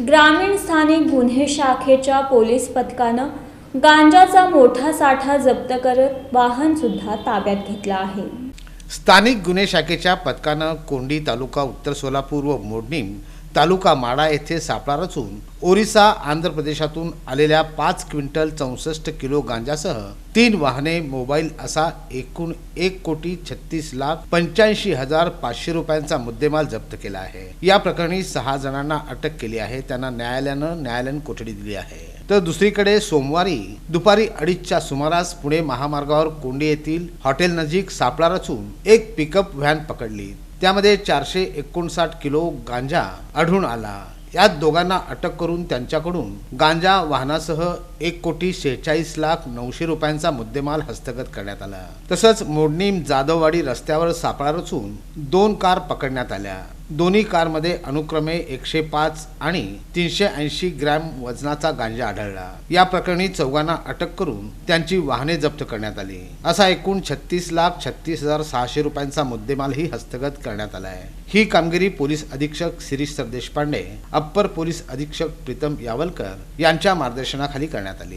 ग्रामीण स्थानिक गुन्हे शाखेच्या पोलीस पथकानं गांजाचा मोठा साठा जप्त करत वाहन सुद्धा ताब्यात घेतला आहे. स्थानिक गुन्हे शाखेच्या पथकानं कोंडी तालुका उत्तर सोलापूर व मोडणीम तालुका माडा येथे सापळा रचून ओरिसा आंध्र प्रदेशातून आलेल्या पाच क्विंटल चौसष्ट किलो गांजासह तीन वाहने मोबाईल असा एकूण एक कोटी छत्तीस लाख पंच्याऐंशी हजार पाचशे रुपयांचा मुद्देमाल जप्त केला आहे. या प्रकरणी सहा जणांना अटक केली आहे. त्यांना न्यायालयानं न्यायालयीन कोठडी दिली आहे. तर दुसरीकडे सोमवारी दुपारी अडीचच्या सुमारास पुणे महामार्गावर कोंडी येथील हॉटेल नजीक सापळा रचून एक पिकअप व्हॅन पकडली. त्यामध्ये चारशे एकोणसाठ किलो गांजा आढळून आला. यात दोघांना अटक करून त्यांच्याकडून गांजा वाहनासह एक कोटी शेहेचाळीस लाख नऊशे रुपयांचा मुद्देमाल हस्तगत करण्यात आला. तसंच मोडणीम जाधववाडी रस्त्यावर सापळा रचून दोन कार पकडण्यात आल्या. दोन्ही कारमध्ये अनुक्रमे एकशे पाच आणि तीनशे ऐंशी ग्रॅम वजनाचा गांजा आढळला. या प्रकरणी चौघांना अटक करून त्यांची वाहने जप्त करण्यात आली. असा एकूण छत्तीस लाख छत्तीस हजार सहाशे रुपयांचा मुद्देमालही हस्तगत करण्यात आला आहे ही कामगिरी पोलीस अधीक्षक शिरीष सरदेशपांडे अप्पर पोलीस अधीक्षक प्रीतम यावलकर यांच्या मार्गदर्शनाखाली करण्यात आली.